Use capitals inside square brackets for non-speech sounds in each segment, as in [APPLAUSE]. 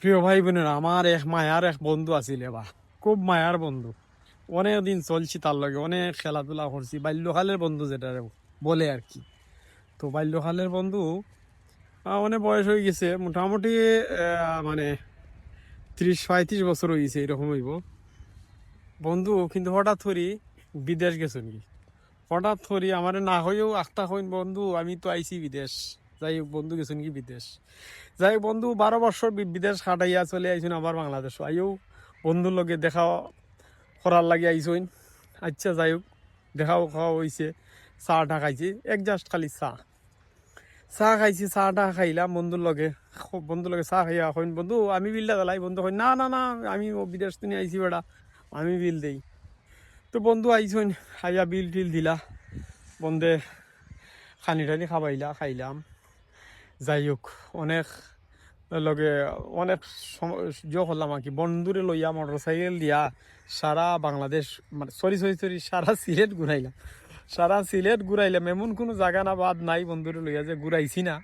প্রিয় ভাই বোনেরা আমার এক মায়ার এক বন্ধু আছিল এবার। খুব মায়ার বন্ধু। অনেক দিন চলছি তার লগে, অনেক খেলাধুলা করছি। বাল্যকালের বন্ধু যেটা বলে আর কি। তো বাল্যকালের বন্ধু অনেক বয়স হয়ে গেছে। মোটামুটি মানে ত্রিশ, পঁয়ত্রিশ বছর হয়ে গেছে, এরকম হইব। বন্ধু, কিন্তু হঠাৎ করি বিদেশ গেছে নাকি? হঠাৎ করি আমার না হয়েও আখটা হইন বন্ধু, আমি তো আইছি বিদেশ। যাই হোক বন্ধু, গেছেন কি বিদেশ? যাই হোক বন্ধু, বারো বছর বিদেশ খাটাইয়া চলে আইসুন আবার বাংলাদেশ। আইও বন্ধুর লগে দেখা করার লাগে আইসুন আচ্ছা যাই হোক, দেখাও খাওয়া হয়েছে চাহটা খাইছি। এক জাস্ট খালি চাহ চাহ খাইছি চাহটা খাইলাম বন্ধুর লগে। বন্ধুর লগে চাহ খাইয়া কইন বন্ধু, আমি বিলটা দিলাই বন্ধু হইন না না না, আমি বিদেশ তুমি আইছি বেড়া আমি বিল দেই। তো বন্ধু আইসুন খাইয়া বিল টিল দিলা। বন্ধে খানি টানি খাবাইলা, খাইলাম। যাই হোক অনেক লগে, অনেক যোগ হলাম আর কি। বন্ধুরে লইয়া মোটর সাইকেল দিয়া সারা বাংলাদেশ মানে সরি সরি সরি সারা সিলেট ঘুরাইলাম। সারা সিলেট ঘুরাইলাম, এমন কোনো জায়গা না, বাদ নাই বন্ধুরে লইয়া যে ঘুরাইছি না।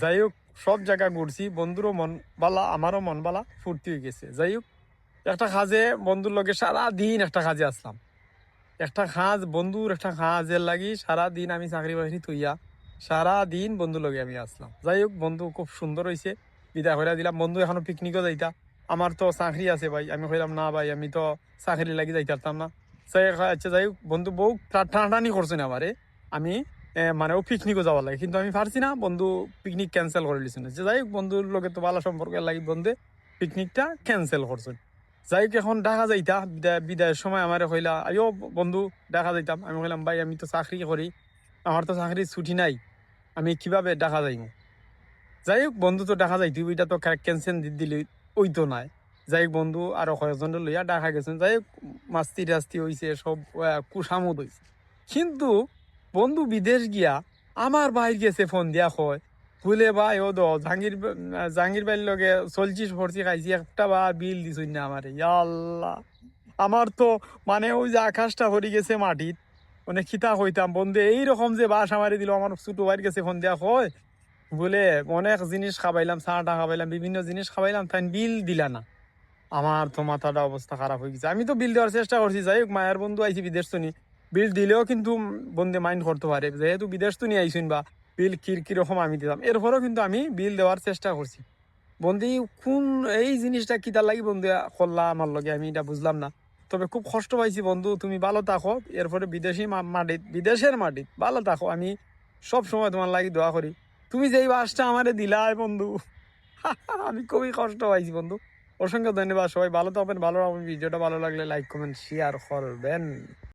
যাই হোক সব জায়গা ঘুরছি, বন্ধুরও মন বালা, আমারও মন বালা, ফুর্তি হয়ে গেছে। যাই হোক একটা কাজে বন্ধুর লগে সারা দিন একটা কাজে আসলাম। একটা কাজ, বন্ধুর একটা কাজের লাগি সারা দিন আমি চাকরি বাকরি থইয়া সারা দিন বন্ধু লগে আমি আসলাম যাই হোক বন্ধু খুব সুন্দর হয়েছে বিদায় হইয়া দিলাম। বন্ধু এখনও পিকনিকও যাইতা। আমার তো চাকরি আছে ভাই। আমি কইলাম, না ভাই, আমি তো চাকরি লাগি যাইতে পারতাম না। যাই আচ্ছা যাই হোক বন্ধু বউ টানাটানি করছেন আমারে। আমি মানে ও পিকনিকও যাওয়ার লাগে। কিন্তু আমি পারছি না। বন্ধু পিকনিক ক্যান্সেল করে দিয়েছেন যে যাই হোক বন্ধুর লগে তো ভালো সম্পর্কের লাগি বন্ধে। পিকনিকটা ক্যান্সেল করছেন যাই হোক এখন ঢাকা যাইতা। বিদায়ের সময় আমার কইলা আইও বন্ধু, ঢাকা যাইতাম। আমি কইলাম, ভাই, আমি তো চাকরি করি। আমার তো চাকরির ছুটি নাই আমি কীভাবে ঢাকা যাইম যাই হোক বন্ধু তো দেখা যাইতে এটা তো ক্যান্সেল দি দিলি ওই তো নাই। যাই হোক বন্ধু আরও কয়েকজন লইয়া দেখা গেছেন যাই হোক মাস্তি টাস্তি হইছে সব আহ, কুসামুদ হইছে। কিন্তু বন্ধু বিদেশ গিয়া আমার ভাই গেছে ফোন দিয়া কয় বলে ভাই ও দো জাহাঙ্গীর ব- জাহাঙ্গীর লগে চলছিস ভর্তি খাইছি একটা বা বিল দিছই না আমারে। ইয়া আল্লাহ। আমার তো মানে ওই যে আকাশটা হরি গেছে মাটিত মানে খিতা হইতাম বন্ধু, এইরকম যে বাস আমারে দিল, আমার ছোট ভাইয়ের গেছে ফোন দিয়া কয়, বলে, অনেক জিনিস খাবাইলাম চাটা খাবাইলাম, বিভিন্ন জিনিস খাবাইলাম, তাই বিল দিলা না। আমার তো মাথাটা অবস্থা খারাপ হয়ে গেছে। আমি তো বিল দেওয়ার চেষ্টা করছি, যাই হোক, মায়ের বন্ধু আইছি বিদেশ তো নি। বিল দিলেও কিন্তু বন্ধে মাইন্ড করতে পারে, যেহেতু বিদেশ তো আইসুন বা, বিল কির কীরকম আমি দিতাম। এরপরেও কিন্তু আমি বিল দেওয়ার চেষ্টা করছি। বন্ধু কোন, এই জিনিসটা কিতার লাগি বন্ধু করলা আমার লগে, আমি এটা বুঝলাম না। তবে খুব কষ্ট পাইছি, বন্ধু। তুমি ভালো থাকো। এরপরে বিদেশি মাটিত বিদেশের মাটিত। ভালো থাকো। আমি সব সময় তোমার লাগি দোয়া করি। তুমি যেই বাসটা আমারে দিলাই বন্ধু, [LAUGHS] আমি খুবই কষ্ট পাইছি, বন্ধু। অসংখ্য ধন্যবাদ। সবাই ভালো থাকবেন, ভালো ভিডিওটা ভালো লাগলে লাইক কমেন্ট শেয়ার করবেন।